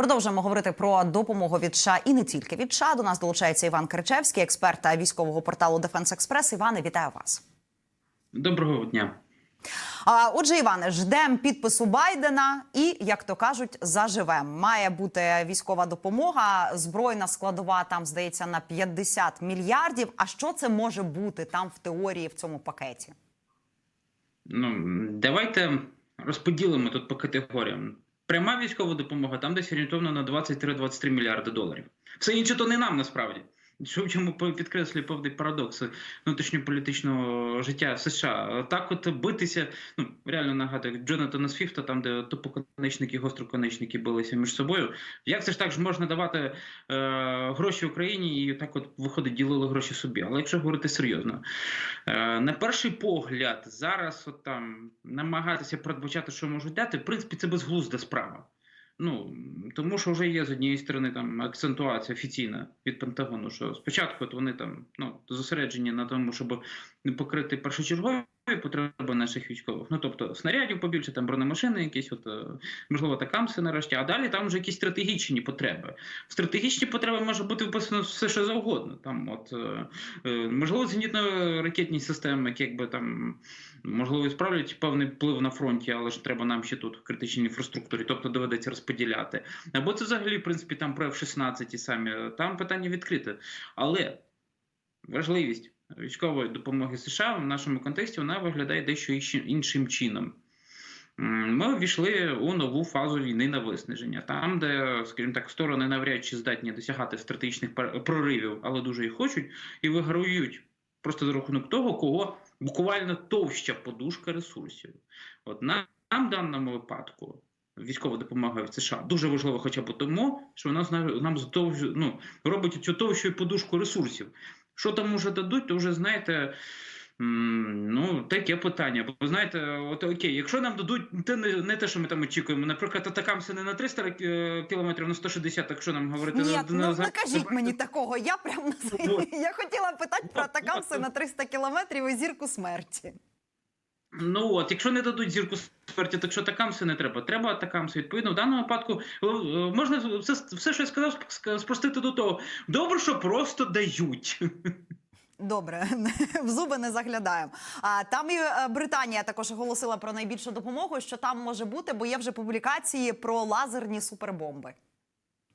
Продовжуємо говорити про допомогу від США і не тільки від США. До нас долучається Іван Кричевський, експерт військового порталу Дефенс Експрес. Іване, вітаю вас. Доброго дня. А, отже, Іване, ждемо підпису Байдена і, як то кажуть, заживем. Має бути військова допомога. Збройна складова там здається на 50 мільярдів. А що це може бути там в теорії в цьому пакеті? Ну давайте розподілимо тут по категоріям. Пряма військова допомога там десь орієнтовно на 23-23 мільярди доларів. Все інше то не нам насправді. Що в чому підкреслює певний парадокс внутрішньополітичного життя США. Так, от битися, ну реально нагадую, Джонатана Свіфта, там де тупоконечники, гостроконечники билися між собою. Як це ж так ж можна давати е, гроші Україні і так, от виходить, ділили гроші собі. Але якщо говорити серйозно, е, на перший погляд, зараз от там намагатися передбачати, що можуть дати, в принципі, це безглузда справа. Ну тому що вже є з однієї сторони там акцентуація офіційна від Пентагону, що спочатку от вони там ну зосереджені на тому, щоб покрити першочергові потреби наших військових. Ну тобто снарядів побільше, там бронемашини, якісь от можливо такамси нарешті. А далі там вже якісь стратегічні потреби. В стратегічні потреби може бути вписано все, що завгодно. Там, от можливо, зенітно-ракетні системи, якби там можливо і справлять певний вплив на фронті, але ж треба нам ще тут в критичній інфраструктурі, тобто доведеться розподіляти. Або це взагалі, в принципі, там про F-16 самі там питання відкрите. Але важливість військової допомоги США в нашому контексті вона виглядає дещо іншим чином. Ми ввійшли у нову фазу війни на виснаження, там, де, скажімо так, сторони навряд чи здатні досягати стратегічних проривів, але дуже їх хочуть, і виграють просто за рахунок того, кого буквально товща подушка ресурсів. От нам, в даному випадку. Військова допомога в США дуже важлива, хоча б тому, що вона нам ну, робить цю товщу подушку ресурсів. Що там уже дадуть, то вже знаєте. Ну, таке питання. Бо знаєте, от окей, якщо нам дадуть те не, не те, що ми там очікуємо, наприклад, атакамси не на 300 кілометрів, на 160, якщо нам говорити Ні, на, ну на, не кажіть мені такого. Я прям на я хотіла питати про атакамси на 300 кілометрів і зірку смерті. Ну от, якщо не дадуть зірку смерті, так що атакамси не треба. Треба атакамси. Відповідно, в даному випадку можна все, все, що я сказав, спростити до того. Добре, що просто дають. Добре, в зуби не заглядаємо. А там і е, Британія також оголосила про найбільшу допомогу, що там може бути, бо є вже публікації про лазерні супербомби.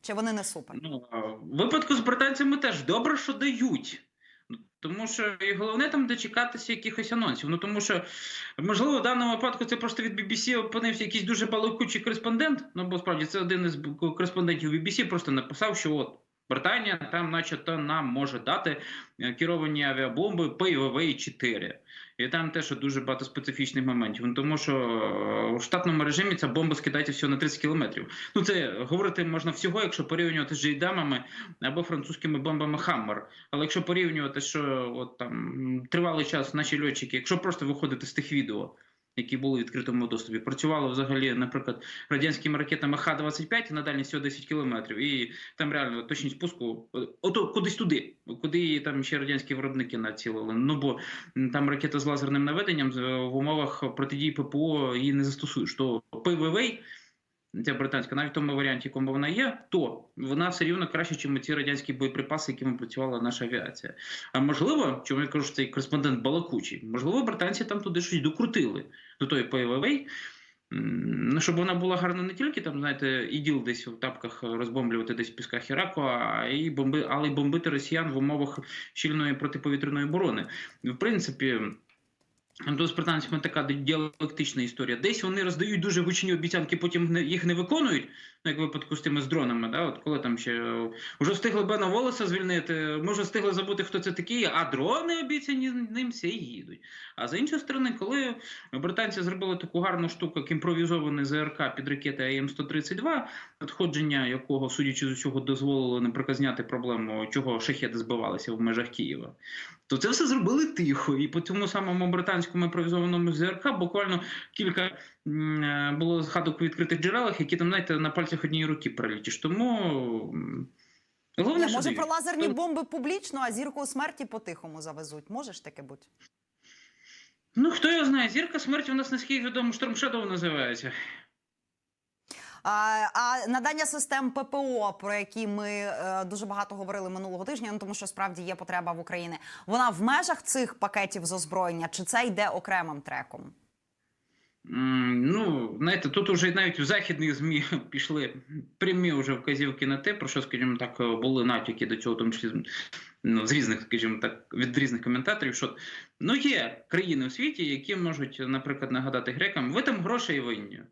Чи вони не супер? Ну в випадку з британцями теж добре, що дають. Тому що і головне там дочекатися якихось анонсів. Ну тому що можливо в даному випадку це просто від BBC опинився якийсь дуже балакучий кореспондент. Ну бо справді це один із кореспондентів BBC просто написав, що от. Британія там, начебто, нам може дати керовані авіабомби ПВВ-4. І там теж дуже багато специфічних моментів. Ну, тому що в штатному режимі ця бомба скидається всього на 30 кілометрів. Ну це говорити можна всього, якщо порівнювати з джейдамами або французькими бомбами Хаммер. Але якщо порівнювати, що от там тривалий час наші льотчики, якщо просто виходити з тих відео які були в відкритому доступі. Працювало взагалі, наприклад, радянськими ракетами Х-25 на дальність всього 10 кілометрів, і там реально точність пуску ото кудись туди, куди там ще радянські виробники націлили. Ну бо там ракета з лазерним наведенням в умовах протидії ППО її не застосуєш. То ПВВ ця британська, навіть в тому варіанті, якому вона є, то вона все рівно краще, ніж ці радянські боєприпаси, якими працювала наша авіація. А можливо, чому я кажу, що цей кореспондент балакучий, можливо, британці там туди щось докрутили до тої ПВВ, Ну, щоб вона була гарна не тільки там, знаєте, іділ десь в тапках розбомблювати десь в пісках Іраку, а і бомби, але й бомбити росіян в умовах щільної протиповітряної оборони. В принципі. Тут з британцями така діалектична історія. Десь вони роздають дуже гучні обіцянки, потім їх не виконують. Ну, як в випадку з тими з дронами. Да? От коли там ще вже встигли Бена Волоса звільнити, ми вже встигли забути, хто це такий, а дрони обіцяні ним всі їдуть. А з іншої сторони, коли британці зробили таку гарну штуку, як імпровізований ЗРК під ракети АМ-132, надходження якого, судячи з усього, дозволило, наприклад, зняти проблему, чого шахеди збивалися в межах Києва, то це все зробили тихо. І по цьому самому британському імпровізованому ЗРК буквально кілька е, було згадок у відкритих джерелах, які там, знаєте, на пальцях однієї руки пролітіш. Тому. Головне, може про лазерні бомби публічно, а зірку смерті по-тихому завезуть. Можеш таке бути? Ну, хто його знає, зірка смерті у нас наскільки відомо Штормшедоу називається. А, надання систем ППО, про які ми е, дуже багато говорили минулого тижня, ну тому що справді є потреба в Україні. Вона в межах цих пакетів з озброєння, чи це йде окремим треком? Ну, знаєте, тут уже навіть в західних ЗМІ пішли прямі вже вказівки на те, про що, скажімо так, були натяки до цього, тому числі ну, з різних, скажімо так, від різних коментаторів, що ну є країни у світі, які можуть, наприклад, нагадати грекам, ви там грошей винні.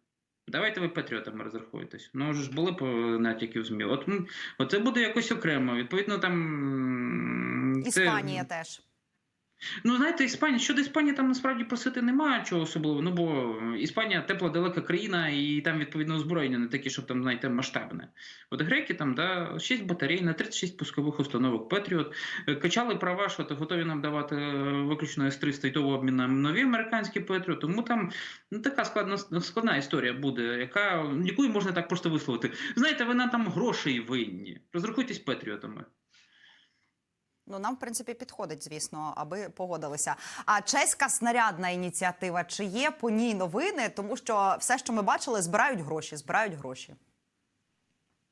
Давайте ви патріотами розрахуєтесь. Ну, ж були по натяки в ЗМІ. От, це буде якось окремо. Відповідно, там це- Іспанія теж. Ну, знаєте, Іспанія щодо Іспанії там насправді просити немає чого особливого. Ну бо Іспанія тепла, далека країна, і там відповідно озброєння не таке, щоб там знаєте, масштабне. От греки там да 6 батарей на 36 пускових установок Петріот качали права, що то готові нам давати е, виключно С-300 і то в обмін на нові американські Петріот. Тому там ну така складна складна історія буде, яка яку можна так просто висловити. Знаєте, ви нам там грошей винні. Розрахуйтесь Петріотами. Ну нам в принципі підходить, звісно, аби погодилися. А чеська снарядна ініціатива, чи є по ній новини? Тому що все, що ми бачили, збирають гроші, збирають гроші.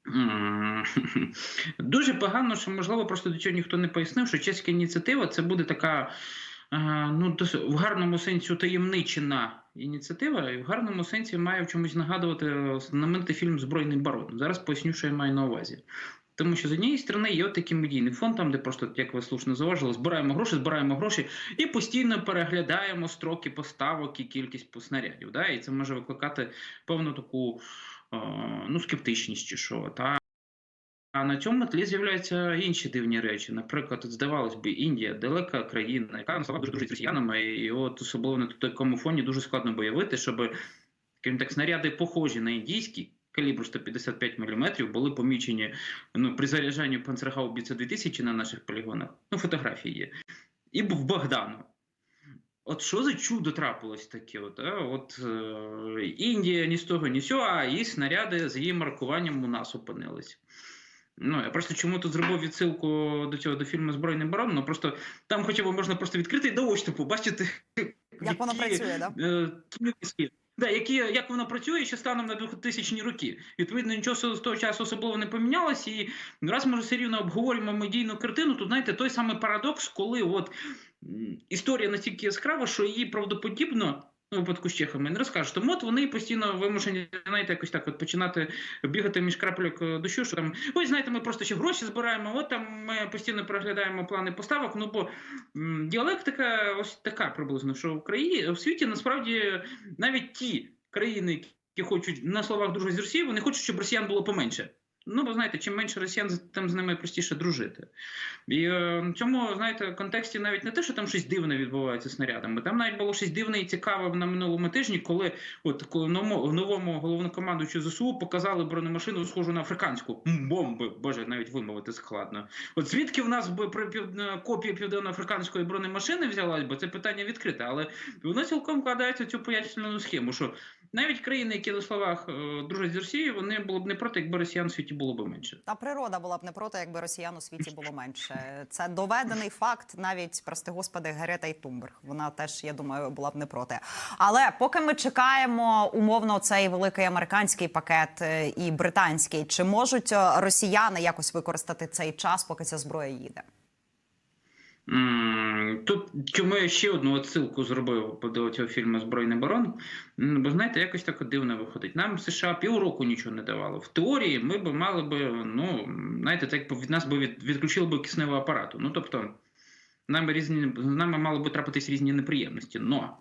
Дуже погано, що можливо просто до цього ніхто не пояснив, що чеська ініціатива це буде така, е, ну в гарному сенсі утаємничена ініціатива, і в гарному сенсі має в чомусь нагадувати е, знаменитий фільм Збройний барон. Зараз поясню, що я маю на увазі. Тому що з однієї сторони є такий медійний фонд, там де просто, як ви слушно зауважили, збираємо гроші, збираємо гроші і постійно переглядаємо строки поставок і кількість снарядів. Да? І це може викликати певну таку е, ну, скептичність чи що. Та? А на цьому тлі з'являються інші дивні речі. Наприклад, здавалось би, Індія далека країна, яка на дуже дружить росіянами, і от особливо на такому фоні дуже складно виявити, щоб скажімо так, снаряди похожі на індійські. Калібру 155 мм були помічені ну, при заряджанні Панцергаубіца 2000 на наших полігонах. Ну, фотографії є. І в Богдану. От що за чудо трапилось таке? От, а? от е, Індія ні з того, ні з цього, а і снаряди з її маркуванням у нас опинились. Ну, я просто чому тут зробив відсилку до цього до фільму Збройний барон. Ну просто там хоча б можна просто відкрити і до очі побачити, Як воно які, працює, да? е. Да, які, як воно працює ще станом на 2000 роки. Відповідно, нічого з того часу особливо не помінялось. І раз ми все рівно обговорюємо медійну картину, то знаєте, той самий парадокс, коли от історія настільки яскрава, що її правдоподібно. Випадку з чехами не розкажеш. Тому от вони постійно вимушені, знаєте, якось так от починати бігати між крапельок е, дощу, що там, ой, знаєте, ми просто ще гроші збираємо, от там ми постійно переглядаємо плани поставок. Ну бо м, діалектика ось така приблизно, що в країні в світі насправді навіть ті країни, які хочуть на словах дружити з Росією, вони хочуть, щоб росіян було поменше. Ну, бо знаєте, чим менше росіян, тим з ними простіше дружити. І е, в цьому, знаєте, контексті навіть не те, що там щось дивне відбувається снарядами. Там навіть було щось дивне і цікаве на минулому тижні, коли от новому, новому головнокомандуючу ЗСУ показали бронемашину, схожу на африканську бомби. Боже, навіть вимовити складно. От звідки в нас би при е, копія південноафриканської бронемашини взялась би, це питання відкрите, але воно цілком вкладається в цю пояснювальну схему, що навіть країни, які на словах е, дружать з Росією, вони були б не проти, якби росіян в світі було б менше. Та природа була б не проти, якби росіян у світі було менше. Це доведений факт, навіть прости господи, Герета і Тумберг. Вона теж, я думаю, була б не проти. Але поки ми чекаємо умовно цей великий американський пакет е, і британський, чи можуть е, росіяни якось використати цей час, поки ця зброя їде? Тут чому я ще одну отсилку зробив до цього фільму Збройний барон. Бо знаєте, якось так дивно виходить. Нам США півроку нічого не давало. В теорії ми б мали би, ну знаєте, так від нас би від, відключили б кисневого апарату. Ну тобто, нам різні з нами мали би трапитись різні неприємності. Но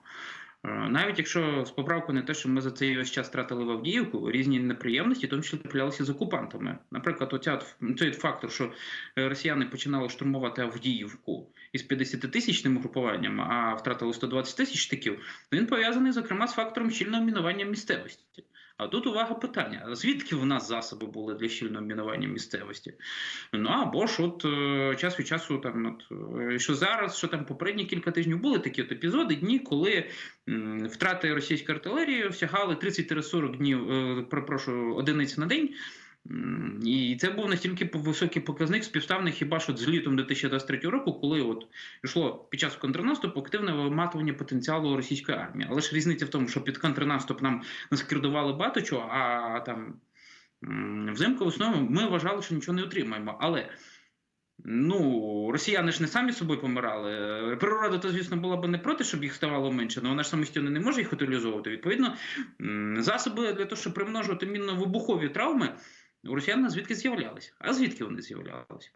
навіть якщо з поправкою на те, що ми за цей весь час втратили в Авдіївку, різні неприємності, тому числі траплялися з окупантами. Наприклад, оця, цей фактор, що е, росіяни починали штурмувати Авдіївку із 50-тисячним групуванням, а втратили 120 тисяч штиків, він пов'язаний, зокрема, з фактором щільного мінування місцевості. А тут увага питання: звідки в нас засоби були для щільного мінування місцевості? Ну або ж от е, час від часу, там от е, що зараз, що там попередні кілька тижнів були такі от епізоди, дні, коли втрати російської артилерії сягали 30-40 днів, е, прошу одиниць на день. І це був настільки високий показник співставний хіба що з літом 2023 року, коли от йшло під час контрнаступу активне виматування потенціалу російської армії. Але ж різниця в тому, що під контрнаступ нам наскердували багато чого, а там Взимку весною ми вважали, що нічого не отримаємо. Але ну, росіяни ж не самі собою помирали. Природа, то, звісно, була б не проти, щоб їх ставало менше, але вона ж самостійно не може їх утилізовувати. Відповідно, засоби для того, щоб примножувати мінно-вибухові травми, у росіян звідки з'являлися. А звідки вони з'являлися?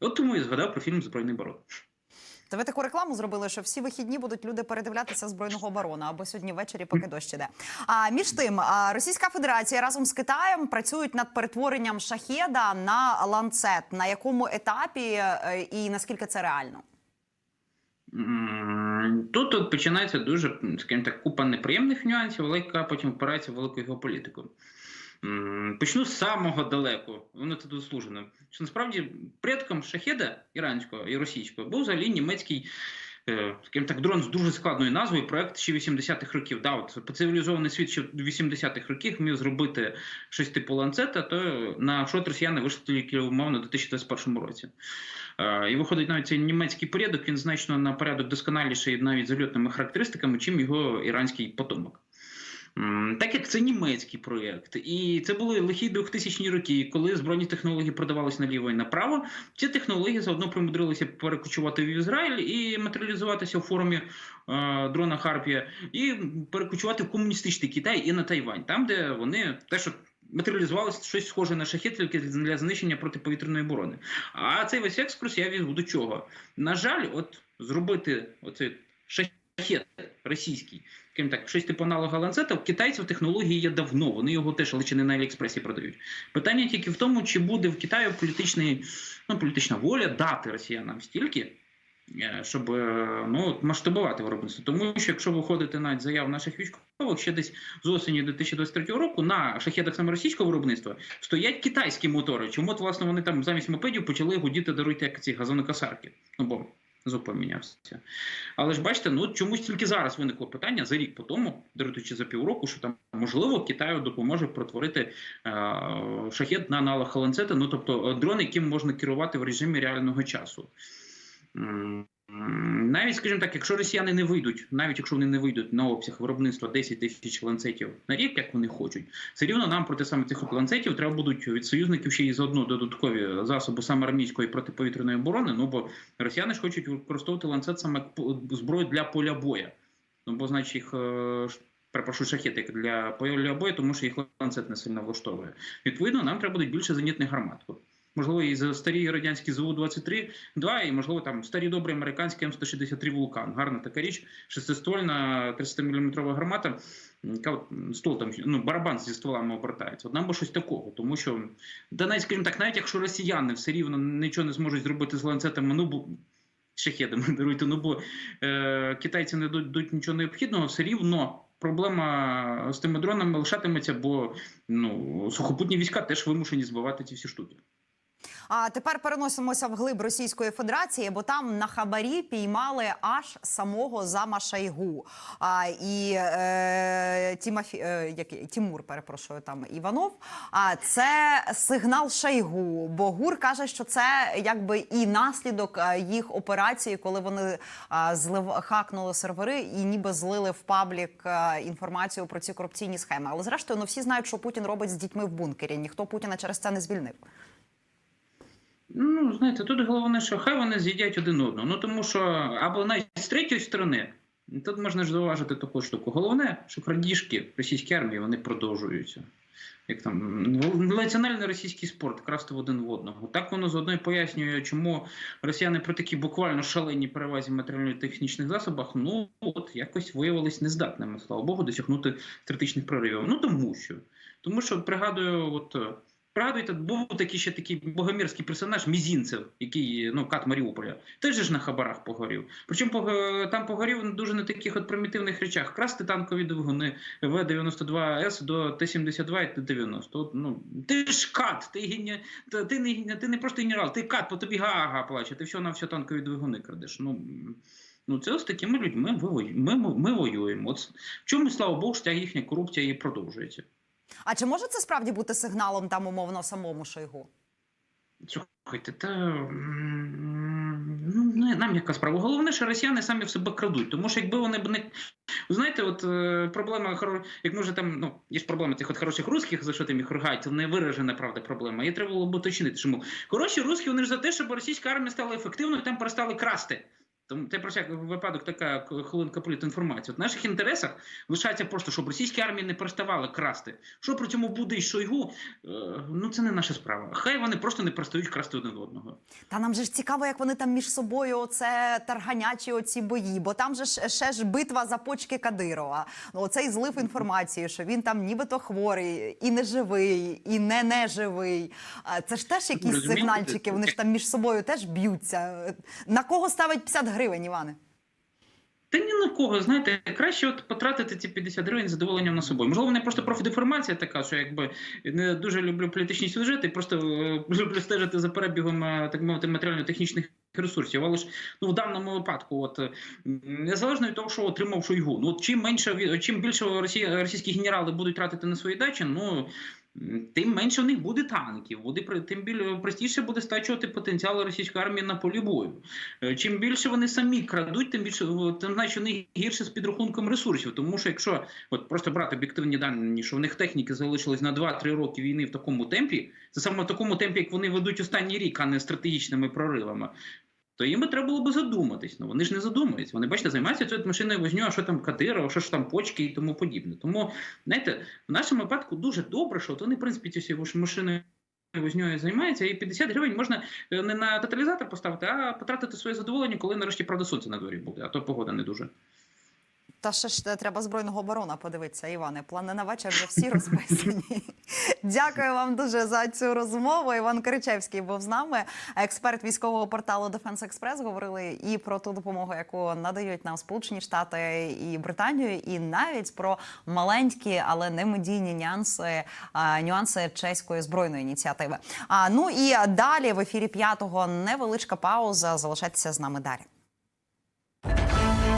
От тому я згадав про фільм Збройний барон. То ви таку рекламу зробили, що всі вихідні будуть люди передивлятися збройного оборона або сьогодні ввечері, поки дощ іде. А між тим, Російська Федерація разом з Китаєм працюють над перетворенням шахеда на ланцет. На якому етапі е, і наскільки це реально? Тут починається дуже, скажімо так, купа неприємних нюансів, але яка потім впирається в велику геополітику. Почну з самого далеко, воно це дослужено. Що насправді предком шахеда іранського і російського був взагалі німецький. е, Скажімо так, дрон з дуже складною назвою, проект ще 80-х років. Да, от цивілізований світ ще в 80-х років міг зробити щось типу ланцета, то на що росіяни вийшли тільки умовно у 2021 році. Е, І виходить навіть цей німецький порядок, він значно на порядок досконаліший навіть з льотними характеристиками, чим його іранський потомок. Так як це німецький проєкт, і це були лихі 2000-ні роки, коли збройні технології продавалися наліво і направо. Ці технології заодно примудрилися перекочувати в Ізраїль і матеріалізуватися у формі е, дрона Харпія, і перекочувати в комуністичний Китай і на Тайвань, там, де вони теж от матеріалізувалося щось схоже на шахет тільки для знищення протиповітряної оборони. А цей весь екскурс я візьму до чого. На жаль, от зробити оцей шахет російський, скажімо так, щось типу аналога ланцета, в китайців технології є давно, вони його теж, але чи не на Аліекспресі продають. Питання тільки в тому, чи буде в Китаї політичний, ну, політична воля дати росіянам стільки. е, Щоб е, ну, масштабувати виробництво, тому що якщо виходити навіть заяв наших військових, ще десь з осені 2023 року на шахедах саме російського виробництва стоять китайські мотори. Чому от, власне вони там замість мопедів почали гудіти даруйте як ці газонокосарки? Ну бо зуб помінявся. Але ж бачите, ну чомусь тільки зараз виникло питання за рік по тому, даруйте чи за півроку, що там можливо Китаю допоможе протворити е, шахет на аналог ланцета, ну тобто е, дрон, яким можна керувати в режимі реального часу. Навіть, скажімо так, якщо росіяни не вийдуть, навіть якщо вони не вийдуть на обсяг виробництва 10 тисяч ланцетів на рік, як вони хочуть, все рівно нам проти саме цих ланцетів треба будуть від союзників ще й заодно додаткові засоби саме армійської протиповітряної оборони. Ну бо росіяни ж хочуть використовувати ланцет саме як зброю для поля боя. Ну бо значить їх. е, Перепрошую, шахети для поля бою, тому що їх ланцет не сильно влаштовує. Відповідно, нам треба буде більше зенітних гармат. Можливо, і за старі радянські ЗУ-23, 2, і можливо там старі добрі американські М163 Вулкан. Гарна така річ, шестиствольна 30-мм гармата, яка от, ствол там ну, барабан зі стволами обертається. От нам би щось такого, тому що да навіть, скажімо так, навіть якщо росіяни все рівно нічого не зможуть зробити з ланцетами, ну бо шахедами даруйте, ну бо е, китайці не дадуть нічого необхідного, все рівно. Проблема з тими дронами лишатиметься, бо ну сухопутні війська теж вимушені збивати ці всі штуки. А тепер переносимося в глиб Російської Федерації, бо там на хабарі піймали аж самого зама Шайгу. А, і е, Тімофі, е, який, Тімур, перепрошую, там Іванов. А це сигнал Шайгу. Бо ГУР каже, що це якби і наслідок е, їх операції, коли вони е, злив хакнули сервери і ніби злили в паблік е, інформацію про ці корупційні схеми. Але зрештою, ну всі знають, що Путін робить з дітьми в бункері. Ніхто Путіна через це не звільнив. Ну, знаєте, тут головне, що хай вони з'їдять один одного. Ну тому що, або навіть з третьої сторони, тут можна ж зауважити таку штуку. Головне, що крадіжки в російській армії вони продовжуються. Як там національний російський спорт красти в один в одного. Так воно заодно і пояснює, чому росіяни при такій буквально шаленій перевазі матеріально-технічних засобах, ну от якось виявились нездатними, слава Богу, досягнути критичних проривів. Ну тому що. Тому що пригадую, от Пригадуєте, був такий ще такий богомірський персонаж Мізінцев, який ну кат Маріуполя, теж ж на хабарах погорів. Причому там погорів дуже на таких от примітивних речах: красти танкові двигуни В-92С до Т-72 і Т-90. От, ну, ти ж кат, ти, та ти, не, ти не просто генерал, ти кат, по тобі га-га плаче, ти все на все танкові двигуни крадеш. Ну, ну це з такими людьми ми, ми, ми, воюємо. От в чому, слава Богу, ця їхня корупція і продовжується. А чи може це справді бути сигналом там умовно самому Шойгу? Слухайте, та ну, нам яка справа. Головне, що росіяни самі в себе крадуть. Тому що якби вони б не. Знаєте, от е, проблема, як може там, ну, є ж проблема цих от хороших русських, за що тим їх ругають, це не виражена правда проблема. Її треба було б уточнити. Чому? Хороші русські, вони ж за те, щоб російська армія стала ефективною, там перестали красти. Тому це про всяк випадок така хвилинка політінформації. От в наших інтересах лишається просто, щоб російські армії не переставали красти. Що при цьому буде і Шойгу, е, ну це не наша справа. Хай вони просто не перестають красти один одного. Та нам же ж цікаво, як вони там між собою оце тарганячі оці бої, бо там же ж ще ж битва за почки Кадирова. Ну оцей злив інформації, що він там нібито хворий, і не живий, і не неживий. Це ж теж якісь Розумієте, сигнальчики. Вони ж там між собою теж б'ються. На кого ставить 50 гривень, Іване? Та ні на кого, знаєте, краще от потратити ці 50 гривень задоволенням на собою. Можливо, не просто профдеформація така, що якби не дуже люблю політичні сюжети, просто е, люблю стежити за перебігом, е, так мовити, матеріально-технічних ресурсів. Але ж ну в даному випадку, от е, незалежно від того, що отримав Шойгу, ну от чим менше чим більше російські генерали будуть тратити на свої дачі, ну. Тим менше у них буде танків, буде тим більше простіше буде стачувати потенціал російської армії на полі бою. Е, Чим більше вони самі крадуть, тим більше тим значить у них гірше з підрахунком ресурсів. Тому що якщо от просто брати об'єктивні дані, що в них техніки залишились на 2-3 роки війни в такому темпі, це саме в такому темпі, як вони ведуть останній рік, а не стратегічними проривами. То їм би треба було би задуматись. Ну вони ж не задумуються. Вони бачите, займаються цією машиною возню, а що там Кадирова, що ж там почки і тому подібне. Тому знаєте, в нашому випадку дуже добре, що вони в принципі цією машиною. Возньою займаються, і 50 гривень можна е, не на тоталізатор поставити, а потратити своє задоволення, коли нарешті правда сонце на дворі буде, а то погода не дуже. Та ще ж треба збройного оборона подивитися, Іване. Плани на вечір вже всі розписані. Дякую вам дуже за цю розмову. Іван Киричевський був з нами, експерт військового порталу Defense Express. Говорили і про ту допомогу, яку надають нам Сполучені Штати і Британію, і навіть про маленькі, але не медійні нюанси, нюанси чеської збройної ініціативи. А ну і далі в ефірі п'ятого невеличка пауза. Залишайтеся з нами далі.